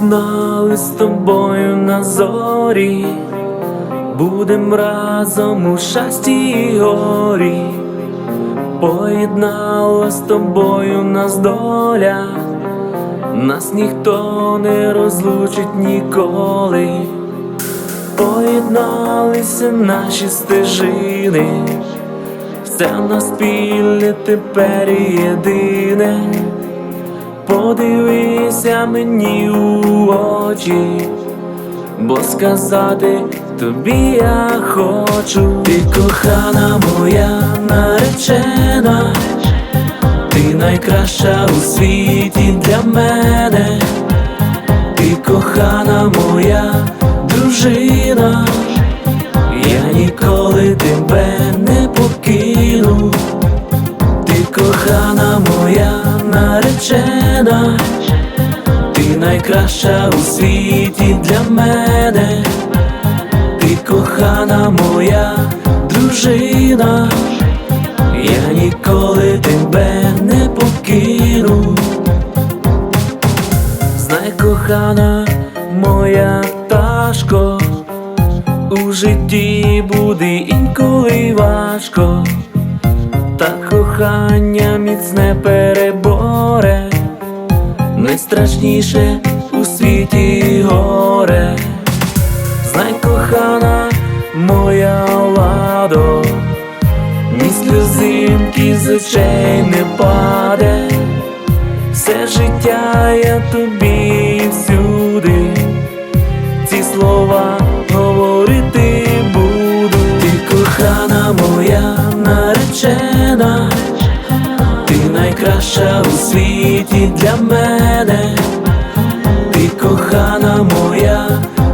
ми з тобою на зорі, будем разом у щасті і горі, поєднала з тобою нас доля, нас ніхто не розлучить ніколи, поєдналися наші стежини, все на спільне тепер єдине. Подивися мені у очі, бо сказати тобі я хочу, ти кохана моя наречена, ти найкраща у світі для мене, ти кохана моя дружина, я ніколи тебе не покину. Ти кохана моя наречена, ти найкраща у світі для мене, ти кохана моя дружина, я ніколи тебе не покину. Знай, кохана моя пташко, у житті буде інколи важко. Та кохання міцне переборе, найстрашніше у світі горе. Знай, кохана моя ладо, ні сльозинки з очей не паде, все життя я тобі найкраща у світі для мене, ти кохана моя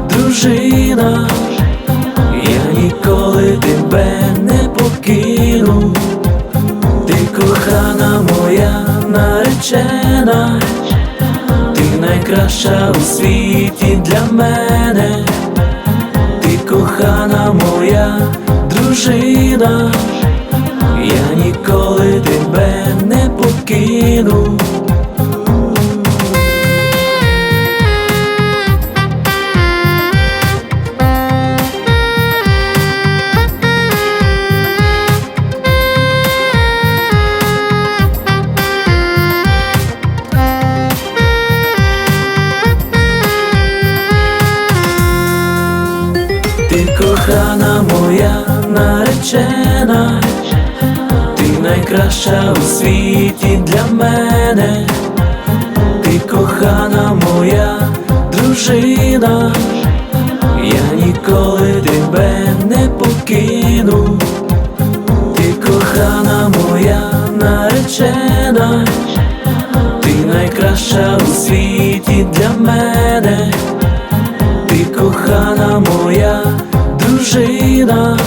дружина, я ніколи тебе не покину, ти кохана моя наречена, ти найкраща у світі для мене, ти кохана моя дружина, я ніколи тебе не. Ти кохана моя наречена, найкраща у світі для мене, ти кохана моя дружина, я ніколи тебе не покину, ти кохана моя наречена, ти найкраща у світі для мене. Ти кохана моя дружина,